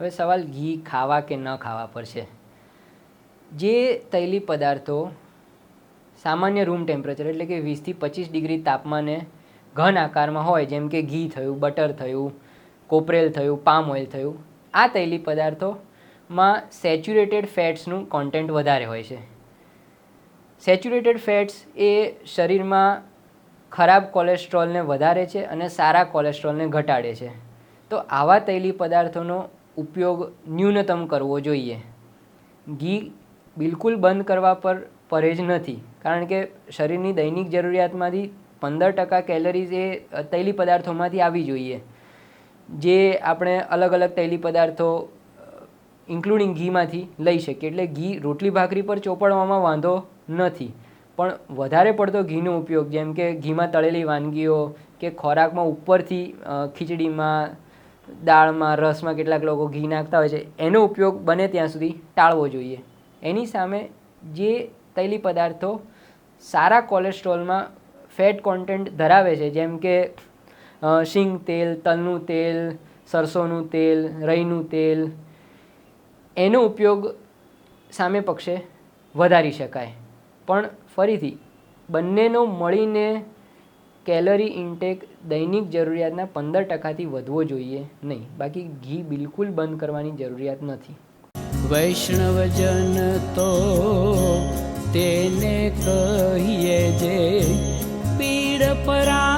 હવે સવાલ ઘી ખાવા કે ન ખાવા પર છે જે તૈલી પદાર્થો સામાન્ય રૂમ ટેમ્પરેચર એટલે કે વીસથી પચીસ ડિગ્રી તાપમાને ઘન આકારમાં હોય, જેમ કે ઘી થયું, બટર થયું, કોપરેલ થયું, પામ ઓઇલ થયું, આ તૈલી પદાર્થોમાં સેચ્યુરેટેડ ફેટ્સનું કોન્ટેન્ટ વધારે હોય છે. સેચ્યુરેટેડ ફેટ્સ એ શરીરમાં ખરાબ કોલેસ્ટ્રોલને વધારે છે અને સારા કોલેસ્ટ્રોલને ઘટાડે છે. તો આવા તૈલી પદાર્થોનો ઉપયોગ ન્યૂનતમ કરવો જોઈએ. ઘી બિલકુલ બંધ કરવા પર પરેજ નથી. કારણ કે શરીરની દૈનિક જરૂરિયાતમાંથી પંદર ટકા કેલરીઝ એ તૈલી પદાર્થોમાંથી આવી જોઈએ. જે આપણે અલગ અલગ તૈલી પદાર્થો ઇન્ક્લુડિંગ ઘીમાંથી લઈ શકીએ. એટલે ઘી રોટલી ભાખરી પર ચોપડવામાં વાંધો નથી. પણ વધારે પડતો ઘીનો ઉપયોગ, જેમ કે ઘીમાં તળેલી વાનગીઓ કે ખોરાકમાં ઉપરથી ખીચડીમાં દાળમાં, રસમાં કેટલાક લોકો ઘી નાખતા હોય છે. એનો ઉપયોગ બને ત્યાં સુધી ટાળવો જોઈએ. એની સામે જે તૈલી પદાર્થો સારા કોલેસ્ટ્રોલમાં ફેટ કોન્ટેન્ટ ધરાવે છે, જેમ કે શીંગ તેલ, તલનું તેલ, સરસોનું તેલ, રઈનું તેલ, એનો ઉપયોગ સામે પક્ષે વધારી શકાય. પણ ફરીથી, બંનેનો મળીને કેલરી ઇન્ટેક દૈનિક જરૂરિયાતના પંદર ટકાથી વધવો જોઈએ નહીં. બાકી ઘી બિલકુલ બંધ કરવાની જરૂરિયાત નથી. વૈષ્ણવજન તો તેને કહીએ જે પીડ પરાઈ જા